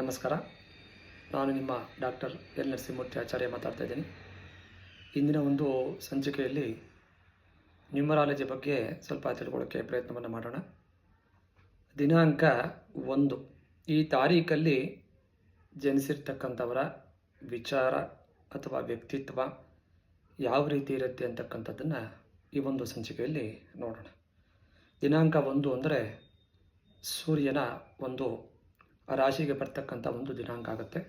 ನಮಸ್ಕಾರ. ನಾನು ನಿಮ್ಮ ಡಾಕ್ಟರ್ ಎಲ್ ನರಸಿಂಹಮೂರ್ತಿ ಆಚಾರ್ಯ ಮಾತಾಡ್ತಾ ಇದ್ದೀನಿ. ಇಂದಿನ ಒಂದು ಸಂಚಿಕೆಯಲ್ಲಿ ನ್ಯೂಮರಾಲಜಿ ಬಗ್ಗೆ ಸ್ವಲ್ಪ ತಿಳ್ಕೊಳ್ಳೋಕ್ಕೆ ಪ್ರಯತ್ನವನ್ನು ಮಾಡೋಣ. ದಿನಾಂಕ ಒಂದು. ಈ ತಾರೀಕಲ್ಲಿ ಜನಿಸಿರ್ತಕ್ಕಂಥವರ ವಿಚಾರ ಅಥವಾ ವ್ಯಕ್ತಿತ್ವ ಯಾವ ರೀತಿ ಇರುತ್ತೆ ಅಂತಕ್ಕಂಥದ್ದನ್ನು ಈ ಒಂದು ಸಂಚಿಕೆಯಲ್ಲಿ ನೋಡೋಣ. ದಿನಾಂಕ ಒಂದು ಅಂದರೆ ಸೂರ್ಯನ ಒಂದು ರಾಶಿಗೆ ಬರ್ತಕ್ಕಂಥ ಒಂದು ದಿನಾಂಕ ಆಗುತ್ತೆ.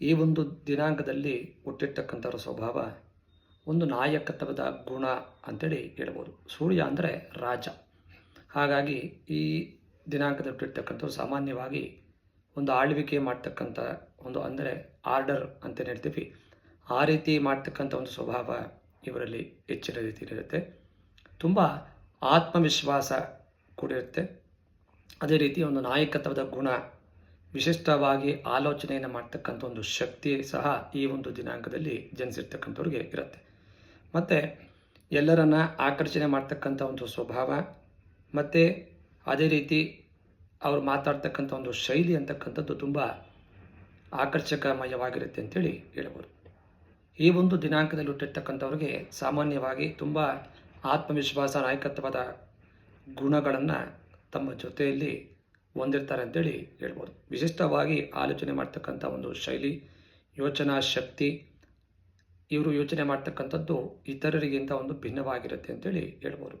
ಈ ಒಂದು ದಿನಾಂಕದಲ್ಲಿ ಹುಟ್ಟಿರ್ತಕ್ಕಂಥವ್ರ ಸ್ವಭಾವ ಒಂದು ನಾಯಕತ್ವದ ಗುಣ ಅಂತೇಳಿ ಹೇಳ್ಬೋದು. ಸೂರ್ಯ ಅಂದರೆ ರಾಜ. ಹಾಗಾಗಿ ಈ ದಿನಾಂಕದಲ್ಲಿ ಹುಟ್ಟಿರ್ತಕ್ಕಂಥವ್ರು ಸಾಮಾನ್ಯವಾಗಿ ಒಂದು ಆಳ್ವಿಕೆ ಮಾಡ್ತಕ್ಕಂಥ ಒಂದು ಅಂದರೆ ಆರ್ಡರ್ ಅಂತ ಹೇಳ್ತೀವಿ. ಆ ರೀತಿ ಮಾಡ್ತಕ್ಕಂಥ ಒಂದು ಸ್ವಭಾವ ಇವರಲ್ಲಿ ಹೆಚ್ಚಿನ ರೀತಿಯಲ್ಲಿರುತ್ತೆ ತುಂಬ ಆತ್ಮವಿಶ್ವಾಸ ಕೂಡಿರುತ್ತೆ ಅದೇ ರೀತಿ ಒಂದು ನಾಯಕತ್ವದ ಗುಣ, ವಿಶಿಷ್ಟವಾಗಿ ಆಲೋಚನೆಯನ್ನು ಮಾಡ್ತಕ್ಕಂಥ ಒಂದು ಶಕ್ತಿ ಸಹ ಈ ಒಂದು ದಿನಾಂಕದಲ್ಲಿ ಜನಿಸಿರ್ತಕ್ಕಂಥವ್ರಿಗೆ ಇರುತ್ತೆ. ಮತ್ತು ಎಲ್ಲರನ್ನ ಆಕರ್ಷಣೆ ಮಾಡ್ತಕ್ಕಂಥ ಒಂದು ಸ್ವಭಾವ, ಮತ್ತು ಅದೇ ರೀತಿ ಅವರು ಮಾತಾಡ್ತಕ್ಕಂಥ ಒಂದು ಶೈಲಿ ಅಂತಕ್ಕಂಥದ್ದು ತುಂಬ ಆಕರ್ಷಕಮಯವಾಗಿರುತ್ತೆ ಅಂತೇಳಿ ಹೇಳ್ಬೋದು ಈ ಒಂದು ದಿನಾಂಕದಲ್ಲಿ ಹುಟ್ಟಿರ್ತಕ್ಕಂಥವ್ರಿಗೆ ಸಾಮಾನ್ಯವಾಗಿ ತುಂಬ ಆತ್ಮವಿಶ್ವಾಸ, ನಾಯಕತ್ವದ ಗುಣಗಳನ್ನು ತಮ್ಮ ಜೊತೆಯಲ್ಲಿ ಹೊಂದಿರ್ತಾರೆ ಅಂತೇಳಿ ಹೇಳ್ಬೋದು. ವಿಶಿಷ್ಟವಾಗಿ ಆಲೋಚನೆ ಮಾಡ್ತಕ್ಕಂಥ ಒಂದು ಶೈಲಿ, ಯೋಚನಾ ಶಕ್ತಿ, ಇವರು ಯೋಚನೆ ಮಾಡ್ತಕ್ಕಂಥದ್ದು ಇತರರಿಗಿಂತ ಒಂದು ಭಿನ್ನವಾಗಿರುತ್ತೆ ಅಂತೇಳಿ ಹೇಳ್ಬೋದು.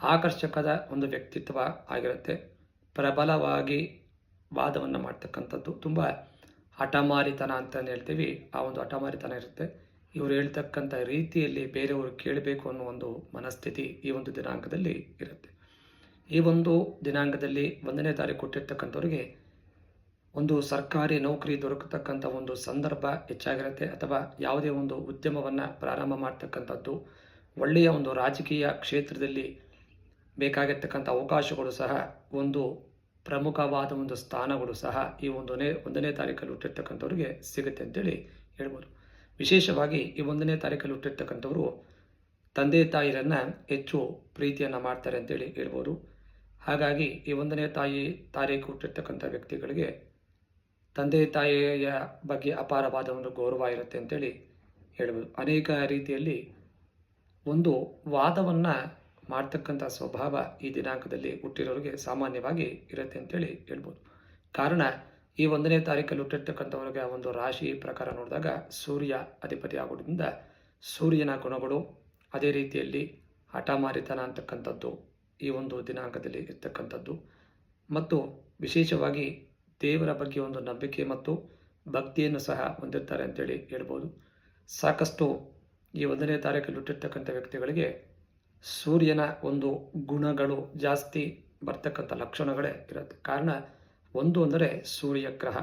ಆಕರ್ಷಕದ ಒಂದು ವ್ಯಕ್ತಿತ್ವ ಆಗಿರುತ್ತೆ. ಪ್ರಬಲವಾಗಿ ವಾದವನ್ನು ಮಾಡ್ತಕ್ಕಂಥದ್ದು ತುಂಬ ಹಠಮಾರಿತನ ಅಂತ ಹೇಳ್ತೀವಿ. ಆ ಒಂದು ಹಠಮಾರಿತನ ಇರುತ್ತೆ. ಇವರು ಹೇಳ್ತಕ್ಕಂಥ ರೀತಿಯಲ್ಲಿ ಬೇರೆಯವರು ಕೇಳಬೇಕು ಅನ್ನೋ ಒಂದು ಮನಸ್ಥಿತಿ ಈ ಒಂದು ದಿನಾಂಕದಲ್ಲಿ ಇರುತ್ತೆ. ಈ ಒಂದು ದಿನಾಂಕದಲ್ಲಿ ಒಂದನೇ ತಾರೀಕು ಕೊಟ್ಟಿರ್ತಕ್ಕಂಥವ್ರಿಗೆ ಒಂದು ಸರ್ಕಾರಿ ನೌಕರಿ ದೊರಕತಕ್ಕಂಥ ಒಂದು ಸಂದರ್ಭ ಹೆಚ್ಚಾಗಿರುತ್ತೆ ಅಥವಾ ಯಾವುದೇ ಒಂದು ಉದ್ಯಮವನ್ನು ಪ್ರಾರಂಭ ಮಾಡ್ತಕ್ಕಂಥದ್ದು, ಒಳ್ಳೆಯ ಒಂದು ರಾಜಕೀಯ ಕ್ಷೇತ್ರದಲ್ಲಿ ಬೇಕಾಗಿರ್ತಕ್ಕಂಥ ಅವಕಾಶಗಳು ಸಹ, ಒಂದು ಪ್ರಮುಖವಾದ ಒಂದು ಸ್ಥಾನಗಳು ಸಹ ಈ ಒಂದನೇ ಒಂದನೇ ತಾರೀಕಲ್ಲಿ ಹುಟ್ಟಿರ್ತಕ್ಕಂಥವ್ರಿಗೆ ಸಿಗುತ್ತೆ ಅಂತೇಳಿ ಹೇಳ್ಬೋದು. ವಿಶೇಷವಾಗಿ ಈ ಒಂದನೇ ತಾರೀಕಲ್ಲಿ ಹುಟ್ಟಿರ್ತಕ್ಕಂಥವ್ರು ತಂದೆ ತಾಯಿರನ್ನು ಹೆಚ್ಚು ಪ್ರೀತಿಯನ್ನು ಮಾಡ್ತಾರೆ ಅಂತೇಳಿ ಹೇಳ್ಬೋದು. ಹಾಗಾಗಿ ಈ ಒಂದನೇ ತಾಯಿ ತಾರೀಕು ಹುಟ್ಟಿರ್ತಕ್ಕಂಥ ವ್ಯಕ್ತಿಗಳಿಗೆ ತಂದೆ ತಾಯಿಯ ಬಗ್ಗೆ ಅಪಾರವಾದ ಒಂದು ಗೌರವ ಇರುತ್ತೆ ಅಂತೇಳಿ ಹೇಳ್ಬೋದು. ಅನೇಕ ರೀತಿಯಲ್ಲಿ ಒಂದು ವಾದವನ್ನು ಮಾಡ್ತಕ್ಕಂಥ ಸ್ವಭಾವ ಈ ದಿನಾಂಕದಲ್ಲಿ ಹುಟ್ಟಿರೋರಿಗೆ ಸಾಮಾನ್ಯವಾಗಿ ಇರುತ್ತೆ ಅಂತೇಳಿ ಹೇಳ್ಬೋದು. ಕಾರಣ ಈ ಒಂದನೇ ತಾರೀಕಲ್ಲಿ ಹುಟ್ಟಿರ್ತಕ್ಕಂಥವ್ರಿಗೆ ಒಂದು ರಾಶಿ ಪ್ರಕಾರ ನೋಡಿದಾಗ ಸೂರ್ಯ ಅಧಿಪತಿ ಆಗೋದ್ರಿಂದ ಸೂರ್ಯನ ಗುಣಗಳು ಅದೇ ರೀತಿಯಲ್ಲಿ ಹಠಮಾರಿತನ ಅಂತಕ್ಕಂಥದ್ದು ಈ ಒಂದು ದಿನಾಂಕದಲ್ಲಿ ಇರ್ತಕ್ಕಂಥದ್ದು. ಮತ್ತು ವಿಶೇಷವಾಗಿ ದೇವರ ಬಗ್ಗೆ ಒಂದು ನಂಬಿಕೆ ಮತ್ತು ಭಕ್ತಿಯನ್ನು ಸಹ ಹೊಂದಿರ್ತಾರೆ ಅಂತೇಳಿ ಹೇಳ್ಬೋದು. ಸಾಕಷ್ಟು ಈ ಒಂದನೇ ತಾರೀಕಲ್ಲಿ ಹುಟ್ಟಿರ್ತಕ್ಕಂಥ ವ್ಯಕ್ತಿಗಳಿಗೆ ಸೂರ್ಯನ ಒಂದು ಗುಣಗಳು ಜಾಸ್ತಿ ಬರ್ತಕ್ಕಂಥ ಲಕ್ಷಣಗಳೇ ಇರುತ್ತೆ ಕಾರಣ ಒಂದು ಅಂದರೆ ಸೂರ್ಯ ಗ್ರಹ.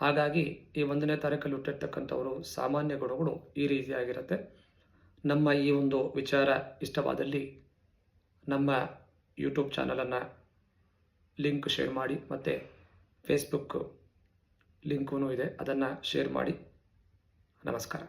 ಹಾಗಾಗಿ ಈ ಒಂದನೇ ತಾರೀಕಲ್ಲಿ ಹುಟ್ಟಿರ್ತಕ್ಕಂಥವರು ಸಾಮಾನ್ಯ ಗುಣಗಳು ಈ ರೀತಿಯಾಗಿರುತ್ತೆ. ನಮ್ಮ ಈ ಒಂದು ವಿಚಾರ ಇಷ್ಟವಾದಲ್ಲಿ ನಮ್ಮ ಯೂಟ್ಯೂಬ್ ಚಾನಲನ್ನು ಲಿಂಕ್ ಶೇರ್ ಮಾಡಿ ಮತ್ತು ಫೇಸ್ಬುಕ್ ಲಿಂಕೂ ಇದೆ ಅದನ್ನು ಶೇರ್ ಮಾಡಿ. ನಮಸ್ಕಾರ.